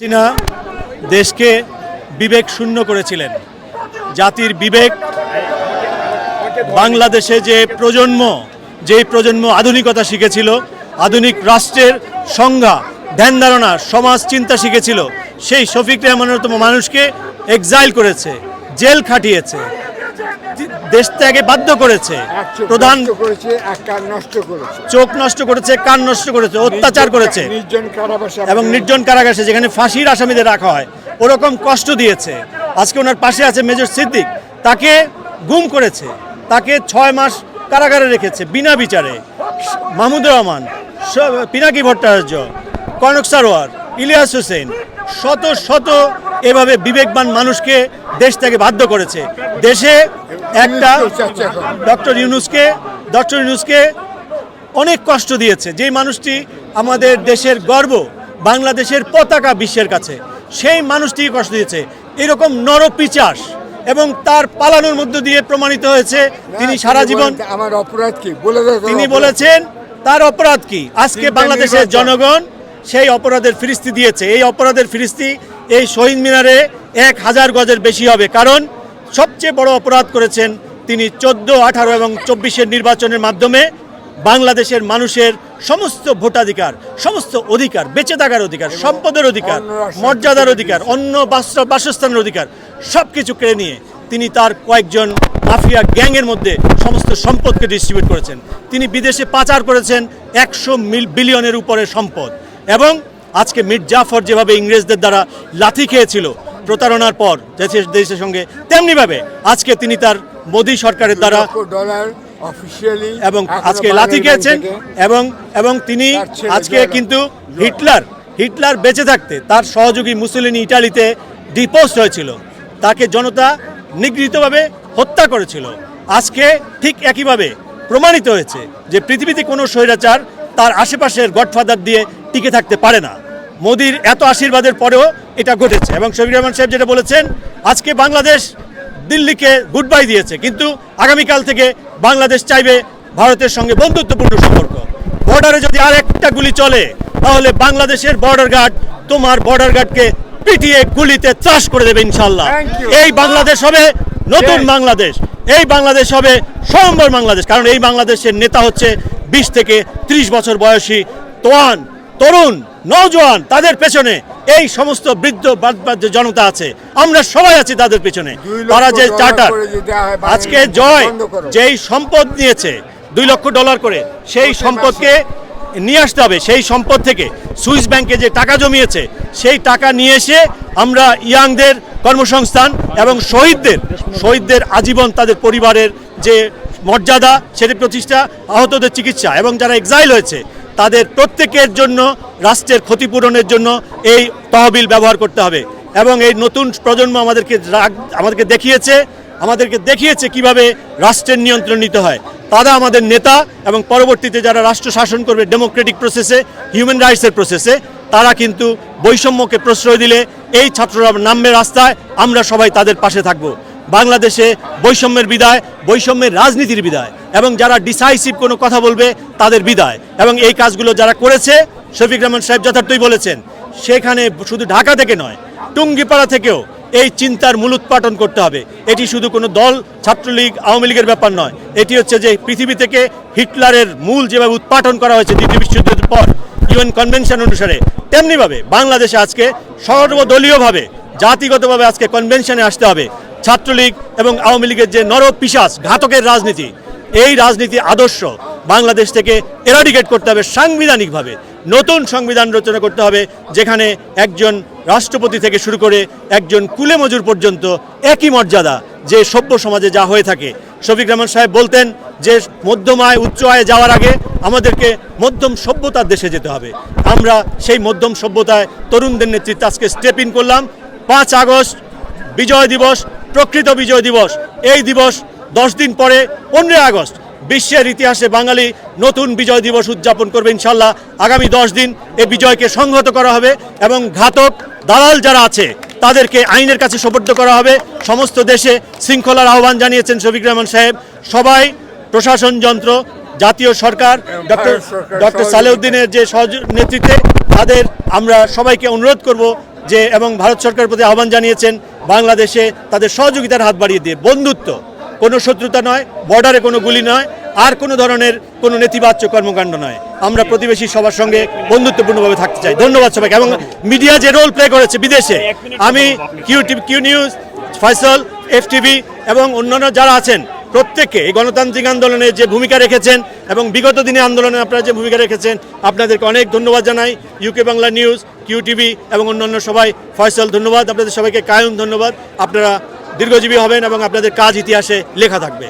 হাসিনা দেশকে বিবেক শূন্য করেছিলেন। জাতির বিবেক বাংলাদেশে যে প্রজন্ম, যেই প্রজন্ম আধুনিকতা শিখেছিল, আধুনিক রাষ্ট্রের সংজ্ঞা, ধ্যান ধারণা, সমাজ চিন্তা শিখেছিল, সেই শফিক রহমানের মানুষকে এক্সাইল করেছে, জেল খাটিয়েছে। দেশ ত্যাগে বাধ্য করেছে। প্রধান নষ্ট করেছে এক কান নষ্ট করেছে। চোখ নষ্ট করেছে কান নষ্ট করেছে অত্যাচার করেছে। নির্জন কারাবাসে এবং নির্জন কারাগারে যেখানে ফাঁসির আসামিদের রাখা হয় ওরকম কষ্ট দিয়েছে। আজকে ওনার পাশে আছে মেজর সিদ্দিক। তাকে গুম করেছে। তাকে ছয় মাস কারাগারে রেখেছে বিনা বিচারে। মাহমুদুর রহমান পিনাকি ভট্টাচার্য কনক সারোয়ার ইলিয়াস হোসেন শত শত এভাবে বিবেকবান মানুষকে দেশ থেকে বাধ্য করেছে। দেশে একটা ডক্টর ইউনুসকে ডক্টর ইউনুসকে অনেক কষ্ট দিয়েছে। যেই মানুষটি আমাদের দেশের গর্ব বাংলাদেশের পতাকা বিশ্বের কাছে সেই মানুষটি কষ্ট দিয়েছে। এরকম নরপিচাস এবং তার পালানোর মধ্য দিয়ে প্রমাণিত হয়েছে। তিনি সারা জীবন আমার অপরাধ কি? বলে তিনি বলেছেন তার অপরাধ কি? আজকে বাংলাদেশের জনগণ সেই অপরাধের ফিরিস্তি দিয়েছে। এই অপরাধের ফিরিস্তি এই শহীদ মিনারে এক হাজার গজের বেশি হবে। কারণ সবচেয়ে বড় অপরাধ করেছেন তিনি চোদ্দ আঠারো এবং চব্বিশের নির্বাচনের মাধ্যমে বাংলাদেশের মানুষের সমস্ত ভোটাধিকার সমস্ত অধিকার বেঁচে থাকার অধিকার সম্পদের অধিকার মর্যাদার অধিকার অন্য বাস- বাসস্থানের অধিকার সব কিছু কেড়ে নিয়ে তিনি তার কয়েকজন মাফিয়া গ্যাংয়ের মধ্যে সমস্ত সম্পদকে ডিস্ট্রিবিউট করেছেন। তিনি বিদেশে পাচার করেছেন একশো মিল বিলিয়নের উপরে সম্পদ। এবং আজকে মির জাফর যেভাবে ইংরেজদের দ্বারা লাথি খেয়েছিল প্রতারণার পর দেশের দেশের সঙ্গে তেমনিভাবে আজকে তিনি তার মোদী সরকারের দ্বারা ডলার এবং আজকে লাথি খেয়েছেন এবং এবং তিনি আজকে কিন্তু হিটলার হিটলার বেঁচে থাকতে তার সহযোগী মুসলিনি ইটালিতে ডিপোস্ট হয়েছিল। তাকে জনতা নিগৃহীতভাবে হত্যা করেছিল। আজকে ঠিক একইভাবে প্রমাণিত হয়েছে যে পৃথিবীতে কোনো স্বৈরাচার তার আশেপাশের গডফাদার দিয়ে টিকে থাকতে পারে না। মোদির এত আশীর্বাদের পরেও এটা ঘটেছে। এবং শফিক রহমান সাহেব যেটা বলেছেন আজকে বাংলাদেশ দিল্লিকে গুড বাই দিয়েছে কিন্তু আগামীকাল থেকে বাংলাদেশ চাইবে ভারতের সঙ্গে বন্ধুত্বপূর্ণ সম্পর্ক। বর্ডারে যদি আর একটা গুলি চলে তাহলে বাংলাদেশের বর্ডার গার্ড তোমার বর্ডার গার্ডকে পিটিয়ে গুলিতে চাষ করে দেবে ইনশাল্লাহ এই বাংলাদেশ হবে নতুন বাংলাদেশ। এই বাংলাদেশ হবে স্বয়ম্বর বাংলাদেশ কারণ এই বাংলাদেশের নেতা হচ্ছে বিশ থেকে ত্রিশ বছর বয়সী তোয়ান। তরুণ নওজোয়ান তাদের পেছনে। এই সমস্ত বৃদ্ধ বাদ- বাদ জনতা আছে। আমরা সবাই আছি তাদের পেছনে। তারা যে চার্টার আজকে জয় যেই সম্পদ নিয়েছে দুই লক্ষ ডলার করে সেই সম্পদকে নিয়ে আসতে হবে। সেই সম্পদ থেকে সুইস ব্যাংকে যে টাকা জমিয়েছে সেই টাকা নিয়ে এসে আমরা ইয়াংদের কর্মসংস্থান এবং শহীদদের শহীদদের আজীবন তাদের পরিবারের যে মর্যাদা সেটি প্রতিষ্ঠা আহতদের চিকিৎসা এবং যারা এক্সাইল হয়েছে তাদের প্রত্যেকের জন্য, রাষ্ট্রের ক্ষতিপূরণের জন্য এই তহবিল ব্যবহার করতে হবে। এবং এই নতুন প্রজন্ম আমাদেরকে আমাদেরকে দেখিয়েছে আমাদেরকে দেখিয়েছে কীভাবে রাষ্ট্রের নিয়ন্ত্রণ নিতে হয়। তারা আমাদের নেতা এবং পরবর্তীতে যারা রাষ্ট্র শাসন করবে ডেমোক্রেটিক প্রসেসে, হিউম্যান রাইটসের প্রসেসে, তারা কিন্তু বৈষম্যকে প্রশ্রয় দিলে এই ছাত্ররা নামবে রাস্তায়, আমরা সবাই তাদের পাশে থাকব। বাংলাদেশে বৈষম্যের বিদায়, বৈষম্যের রাজনীতির বিদায়। এবং যারা ডিসাইসিভ কোনো কথা বলবে, তাদের বিদায়। এবং এই কাজগুলো যারা করেছে, শফিক রহমান সাহেব যথার্থই বলেছেন, সেখানে শুধু ঢাকা থেকে নয়, টুঙ্গিপাড়া থেকেও এই চিন্তার মূলোৎপাটন করতে হবে। এটি শুধু কোনো দল, ছাত্রলীগ, আওয়ামী লীগের ব্যাপার নয়, এটি হচ্ছে যে পৃথিবী থেকে হিটলারের মূল যেভাবে উৎপাটন করা হয়েছে দ্বিতীয় বিশ্বযুদ্ধের পর ইউএন কনভেনশন অনুসারে, তেমনিভাবে বাংলাদেশে আজকে সর্বদলীয়ভাবে, জাতিগতভাবে আজকে কনভেনশনে আসতে হবে। ছাত্রলীগ এবং আওয়ামী লীগের যে নর পিশাচ ঘাতকের রাজনীতি এই রাজনীতি আদর্শ। বাংলাদেশ থেকে এরাডিকেট করতে হবে সাংবিধানিকভাবে। নতুন সংবিধান রচনা করতে হবে, যেখানে একজন রাষ্ট্রপতি থেকে শুরু করে একজন কুলে মজুর পর্যন্ত একই মর্যাদা যে সভ্য সমাজে যা হয়ে থাকে। শফিক রহমান সাহেব বলতেন যে, মধ্যম আয়, উচ্চ আয়ে যাওয়ার আগে আমাদেরকে মধ্যম সভ্যতার দেশে যেতে হবে। আমরা সেই মধ্যম সভ্যতায় তরুণদের নেতৃত্বে আজকে স্টেপ ইন করলাম। পাঁচ আগস্ট, বিজয় দিবস, প্রকৃত বিজয় দিবস। এই দিবস দশ দিন পরে পনেরোই আগস্ট বিশ্বের ইতিহাসে বাঙালি নতুন বিজয় দিবস উদযাপন করবে ইনশাল্লাহ। আগামী দশ দিন এ বিজয়কে সংহত করা হবে এবং ঘাতক দালাল যারা আছে তাদেরকে আইনের কাছে সোপর্দ করা হবে। সমস্ত দেশে শৃঙ্খলার আহ্বান জানিয়েছেন শফিক রহমান সাহেব। সবাই প্রশাসন যন্ত্র জাতীয় সরকার ডক্টর ডক্টর সালেউদ্দিনের যে সহজ নেতৃত্বে তাদের আমরা সবাইকে অনুরোধ করব যে এবং ভারত সরকারের প্রতি আহ্বান জানিয়েছেন বাংলাদেশে তাদের সহযোগিতার হাত বাড়িয়ে দিয়ে বন্ধুত্ব। কোনো শত্রুতা নয়, বর্ডারে কোনো গুলি নয়, আর কোনো ধরনের কোনো নেতিবাচক কর্মকাণ্ড নয়। আমরা প্রতিবেশী সবার সঙ্গে বন্ধুত্বপূর্ণভাবে থাকতে চাই। ধন্যবাদ সবাইকে। এবং মিডিয়া যে রোল প্লে করেছে বিদেশে, আমি Q TV Q news Faisal FTV এবং অন্যান্য যারা আছেন প্রত্যেককে এই গণতান্ত্রিক আন্দোলনে যে ভূমিকা রেখেছেন এবং বিগত দিনে আন্দোলনে আপনারা যে ভূমিকা রেখেছেন, আপনাদেরকে অনেক ধন্যবাদ জানাই। UK Bangla news Q TV এবং অন্যান্য সবাই ফয়সল ধন্যবাদ। আপনাদের সবাইকে কায়ুম, ধন্যবাদ। আপনারা দীর্ঘজীবী হবেন এবং আপনাদের কাজ ইতিহাসে লেখা থাকবে।